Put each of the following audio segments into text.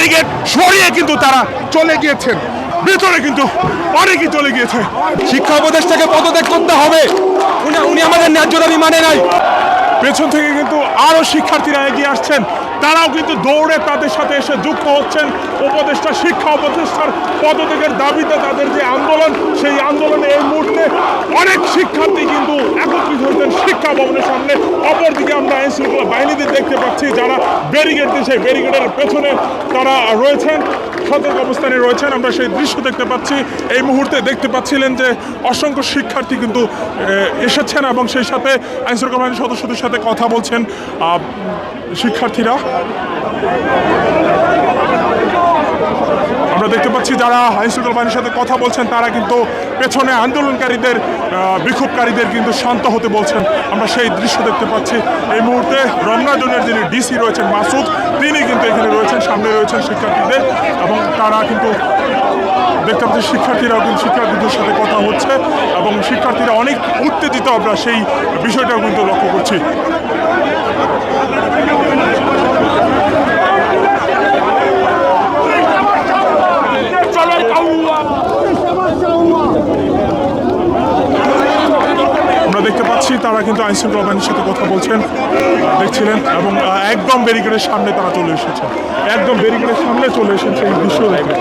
Barricade সরিয়ে কিন্তু তারা চলে গিয়েছেন। ভেতরে কিন্তু অনেকেই চলে গিয়েছে। শিক্ষা উপদেষ্টাকে পদত্যাগ করতে হবে। উনি উনি আমাদের ন্যায্য দাবি মানে নাই। পেছন থেকে কিন্তু আরও শিক্ষার্থীরা এগিয়ে আসছেন। তারাও কিন্তু দৌড়ে তাদের সাথে এসে যুক্ত হচ্ছেন। উপদেষ্টা শিক্ষা উপদেষ্টার পদত্যাগের দাবিতে তাদের যে আন্দোলন সেই আন্দোলনে এই মুহূর্তে অনেক শিক্ষার্থী কিন্তু একত্রিত হয়েছেন শিক্ষা ভবনের সামনে। অপরদিকে আমরা আইন শৃঙ্খলা বাহিনীদের দেখতে পাচ্ছি, যারা ব্যারিকেড দিয়ে সেই ব্যারিকেডের পেছনে তারা রয়েছেন, সতর্ক অবস্থানে রয়েছেন। আমরা সেই দৃশ্য দেখতে পাচ্ছি। এই মুহূর্তে দেখতে পাচ্ছিলেন যে অসংখ্য শিক্ষার্থী কিন্তু এসেছেন এবং সেই সাথে আইন শৃঙ্খলা বাহিনীর সদস্যদের সাথে কথা বলছেন শিক্ষার্থীরা। দেখতে পাচ্ছি যারা আইন শৃঙ্খলা বাহিনীর সাথে কথা বলছেন, তারা কিন্তু পেছনে আন্দোলনকারীদের বিক্ষোভকারীদের কিন্তু শান্ত হতে বলছেন। আমরা সেই দৃশ্য দেখতে পাচ্ছি। এই মুহূর্তে রমনা জোনের যিনি ডিসি রয়েছেন, মাসুদ, তিনি কিন্তু এখানে রয়েছেন, সামনে রয়েছেন শিক্ষার্থীদের এবং তারা কিন্তু দেখতে পাচ্ছি শিক্ষার্থীরাও কিন্তু, শিক্ষার্থীদের সাথে কথা হচ্ছে এবং শিক্ষার্থীরা অনেক উত্তেজিত আমরা সেই বিষয়টাও কিন্তু লক্ষ্য করছি। আমরা তারা কিন্তু আইন শৃঙ্খলা বাহিনীর সাথে কথা বলছেন, দেখছিলেন, এবং একদম ব্যারিকেডের সামনে তারা চলে এসেছে। একদম ব্যারিকেডের সামনে চলে এসেছে এই দৃশ্য দেখে।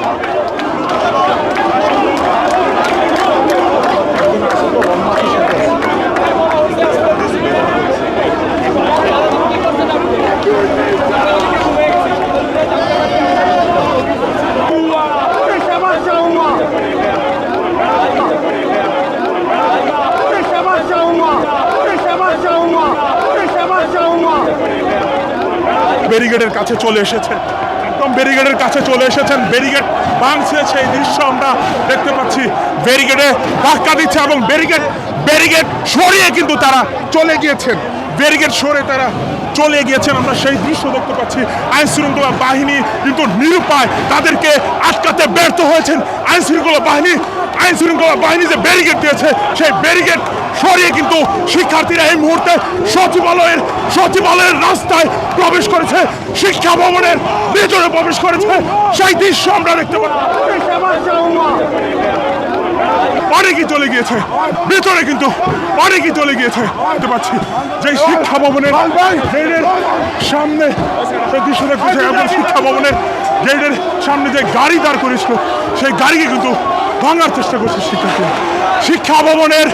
ব্যারিকেডের কাছে চলে এসেছে। একদম ব্যারিকেডের কাছে চলে এসেছেন। ব্যারিকেড ভাঙছে সেই দৃশ্য আমরা দেখতে পাচ্ছি। ব্যারিকেডে ধাক্কা দিচ্ছে এবং ব্যারিকেড ব্যারিকেড সরিয়ে কিন্তু তারা চলে গিয়েছেন। ব্যারিগেড সরে তারা চলে গিয়েছেন। আমরা সেই দৃশ্য দেখতে পাচ্ছি। আইন শৃঙ্খলা বাহিনী কিন্তু নিরুপায় তাদেরকে আটকাতে ব্যর্থ হয়েছেন। আইন শৃঙ্খলা বাহিনী আইন শৃঙ্খলা বাহিনী যে ব্যারিগেড দিয়েছে, সেই ব্যারিকেড সরিয়ে কিন্তু শিক্ষার্থীরা এই মুহূর্তে সচিবালয়ের সচিবালয়ের রাস্তায় প্রবেশ করেছে, শিক্ষা ভবনের ভেতরে প্রবেশ করেছে। সেই দৃশ্য আমরা দেখতে চলে গিয়েছে? ভেতরে কিন্তু চলে গিয়েছে? দেখতে পাচ্ছি। যে শিক্ষা ভবনের সামনে দৃশ্য দেখতেছে এবং শিক্ষা ভবনের গেটের সামনে যে গাড়ি দাঁড় করেছিল সেই গাড়িকে কিন্তু ভাঙার চেষ্টা করছে শিক্ষার্থীরা। শিক্ষা ভবনের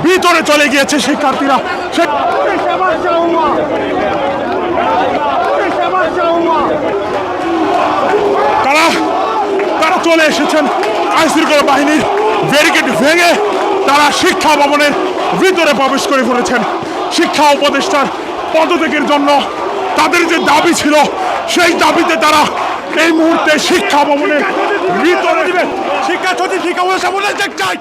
ভিতরে চলে গিয়েছে শিক্ষার্থীরা! তারা তারা চলে এসেছেন আইন শৃঙ্খলা বাহিনীর ব্যারিকেড ভেঙে তারা শিক্ষা ভবনের ভিতরে প্রবেশ করে ফেলেছেন শিক্ষা উপদেষ্টার পদত্যাগের জন্য তাদের যে দাবি ছিল, সেই দাবিতে তারা এই মুহূর্তে শিক্ষা ভবনের ভিতরে শিক্ষা সচিব শিক্ষা উপদেষ্টা বলে চাই